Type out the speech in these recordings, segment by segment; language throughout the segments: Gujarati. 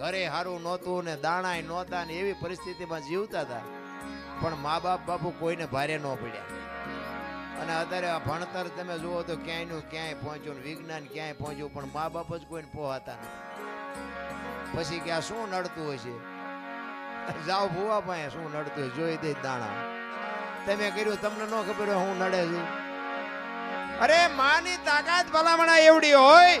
ઘરે સારું નહોતું ને દાણાય નહોતા ને એવી પરિસ્થિતિમાં જીવતા હતા. પણ મા બાપ બાપુ કોઈને ભારે ન પડ્યા. અને અત્યારે આ ભણતર તમે જુઓ તો ક્યાંયનું ક્યાંય પહોંચ્યું ને વિજ્ઞાન ક્યાંય પહોંચ્યું, પણ મા બાપ જ કોઈને પોહાતા નથી. પછી કે આ શું નડતું હોય છે? જાઓ ભૂવા પાસે, શું નડતું હોય? જોઈ દે દાણા. તમે કર્યું, તમને ન ખબર હોય હું નડે છું. અરે, માની તાકાત ભલામણા એવડી હોય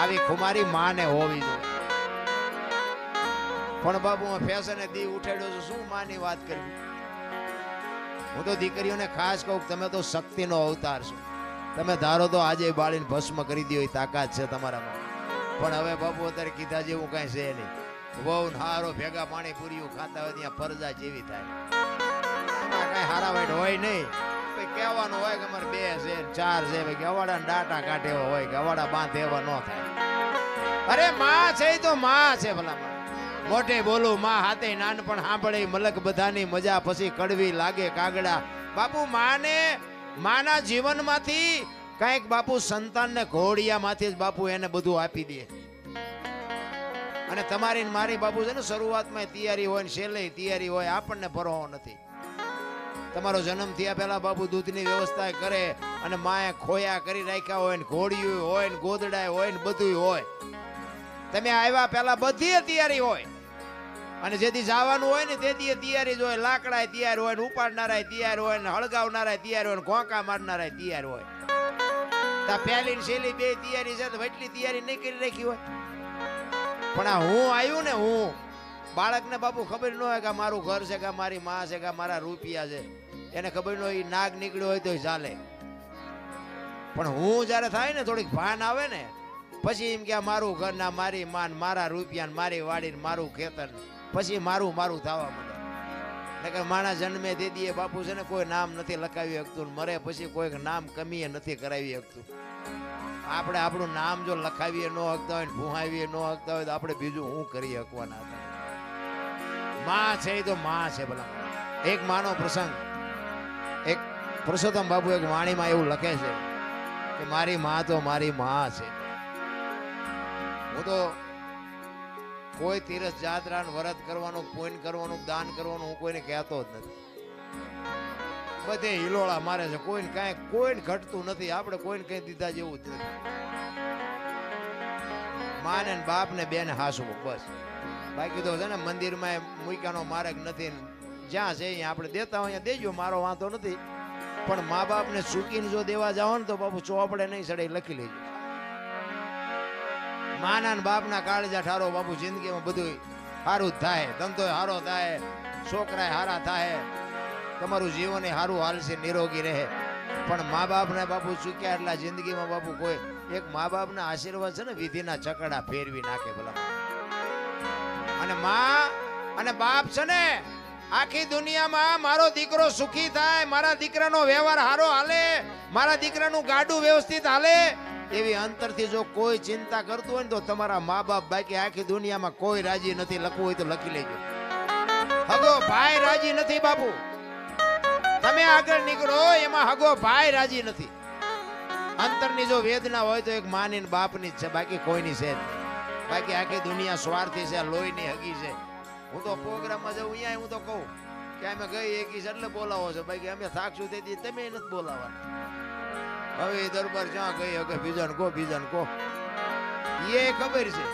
આવી ખુમારી માને હોવી જોઈએ. પણ બાબુ, હું ફેશને દી ઉઠાડ્યો છું, શું માની વાત કરવી? હું તો દીકરીઓને ખાસ કહું તમે તો શક્તિનો અવતાર છો. તમે ધારો તો આજે બાળીને ભસ્મ કરી દો એ તાકાત છે તમારામાં. પણ હવે બાપુ અત્યારે કીધા જેવું કાંઈ છે નહીં. બહુ હારો ભેગા પાણી પૂરીયું ખાતા હોય ત્યાં પરજા જેવી થાય. કઈ હારા વાઈટ હોય નહીં. કહેવાનું હોય કે અમારે બે છે ચાર છે, ભાઈ ગવાડા ડાટા કાઢેવા હોય ગવાડા બાંધ એવા ન થાય. અરે માં છે તો માં છે ભલા માં મોટે બોલું, માં હાથે નાનપણ સાંભળે, મલક બધાની મજા પછી કડવી લાગે કાગડા. બાપુ, માને, માના જીવનમાંથી કંઈક બાપુ સંતાનને ઘોડિયામાંથી જ બાપુ એને બધું આપી દે. અને તમારી મારી બાપુ છે ને, શરૂઆતમાં તૈયારી હોય ને, છેલ્લે તૈયારી હોય, આપણને ભરવો નથી. તમારો જન્મ થયા પહેલા બાપુ દૂધની વ્યવસ્થા કરે અને માએ ખોયા કરી રાખ્યા હોય ને, ઘોડિયું હોય ને ગોદડા હોય ને બધું હોય. તમે આવ્યા પહેલા બધી તૈયારી હોય. અને જેથી જવાનું હોય ને તેથી તૈયારી જ હોય. લાકડા તૈયાર હોય ને ઉપાડનારા તૈયાર હોય ને હળગાવનારા તૈયાર હોય ને ઘોંકા મારનારા તૈયાર હોય. તા પહેલી ને છેલ્લી બે તૈયારી છે તો એટલી તૈયારી નહીં કરી રાખી હોય. પણ આ હું આવ્યું ને હું, બાળકને બાપુ ખબર ન હોય કે મારું ઘર છે કે મારી માં છે કે મારા રૂપિયા છે. એને ખબર ન હોય નાગ નીકળ્યો હોય તો ચાલે. પણ હું જ્યારે થાય ને થોડીક ભાન આવે ને પછી એમ કે મારું ઘર ના મારી માન, મારા રૂપિયા મારી વાડી મારું ખેતર પછી મારું મારું થવા માંડે. નકર માણા જન્મે દે દીએ બાપુ છે ને કોઈ નામ નથી લખાવી શકતું મરે પછી કોઈક નામ કમીએ નથી કરાવી શકતું. આપણે આપણું નામ જો લખાવીએ ન હકતા હોય ભૂહાવીએ ન હકતા હોય તો આપણે બીજું શું કરી શકવાના હતા? માં છે એ તો માં છે ભલા. એક માનો પ્રસંગ. એક પુરુષોત્તમ બાપુ એક વાણીમાં એવું લખે છે કે મારી માં તો મારી માં છે. હું તો કોઈ તીરસ જાત્રા વ્રત કરવાનું પુણ્ય કરવાનું, દાન કરવાનું હું કોઈને કહેતો જ નથી. બધે હિલોળા મારે છે. કોઈને કાંઈ, કોઈને ઘટતું નથી. આપણે કોઈને કઈ દીધા જેવું જ નથી. માને બાપને બાપ બેન હાસવું, બસ. બાકી તો છે ને, મંદિરમાં મૂક્યાનો માર્ગ નથી જ્યાં છે અહીંયા આપણે દેતા હોય દેજો, મારો વાંધો નથી. પણ મા બાપને ચૂકીને જો દેવા જાઓ ને તો બાપુ ચોપડે નહીં સડે લખી લેજો. માના ને બાપના કાળજા ઠારો બાપુ જિંદગીમાં બધું સારું થાય. ધંધો સારો થાય છોકરા સારા થાય. તમારું જીવન સારું હાલશે, નિરોગી રહે. પણ મા બાપને બાપુ ચૂક્યા એટલા જિંદગીમાં બાપુ કોઈ એક મા બાપના આશીર્વાદ છે ને, વિધિના ચકડા ફેરવી નાખે ભલા. અને મા અને બાપ છે ને, આખી દુનિયામાં મારો દીકરો સુખી થાય, મારા દીકરાનો વ્યવહાર સારો હાલે, મારા દીકરાનું ગાડું વ્યવસ્થિત હાલે એવી અંતરથી જો કોઈ ચિંતા કરતું હોય ને તો તમારા મા બાપ બાકી આખી દુનિયામાં કોઈ રાજી નથી, લખવું હોય તો લખી લેજો. હગો ભાઈ રાજી નથી બાપુ. તમે આગળ નીકળો, એમાં હગો ભાઈ રાજી નથી. અંતરની જો વેદના હોય તો એક માની બાપની જ છે, બાકી કોઈની છે. બાકી આખી દુનિયા સ્વાર્થી છે, લોહીની હગી છે. હું તો પ્રોગ્રામમાં જાઉં અહીંયા હું તો કહું કે અમે ગઈ એકી એટલે બોલાવો છો. બાકી અમે થાકશું તેથી તમે નથી બોલાવવાના. હવે એ દરબાર જ્યાં કહી હવે બીજાને કહો બીજાને કહો. એ ખબર છે.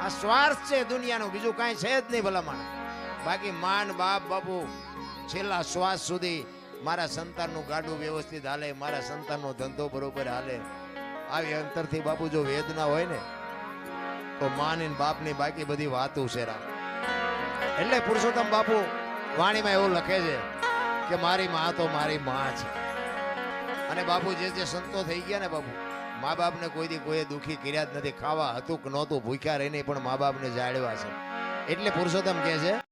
આ સ્વાર્થ છે દુનિયાનું, બીજું કાંઈ છે જ નહીં ભલામણ. બાકી માન, બાપ, બાપુ, છેલ્લા શ્વાસ સુધી મારા સંતાનનું ગાડું વ્યવસ્થિત હાલે, મારા સંતાનનો ધંધો બરોબર હાલે. આવી અંતરથી બાપુ જો વેદના હોય ને, તો માન ને બાપની બાકી બધી વાતો છે એટલે પુરુષોત્તમ બાપુ વાણીમાં એવું લખે છે કે મારી માં તો મારી માં છે. અને બાપુ જે જે સંતો થઈ ગયા ને બાપુ, મા બાપને કોઈ દી કોઈએ દુખી કર્યા જ નથી, ખાવા હતું કે નહોતું, ભૂખ્યા રહીને પણ મા બાપને જાળવા છે. એટલે પુરુષોત્તમ કહે છે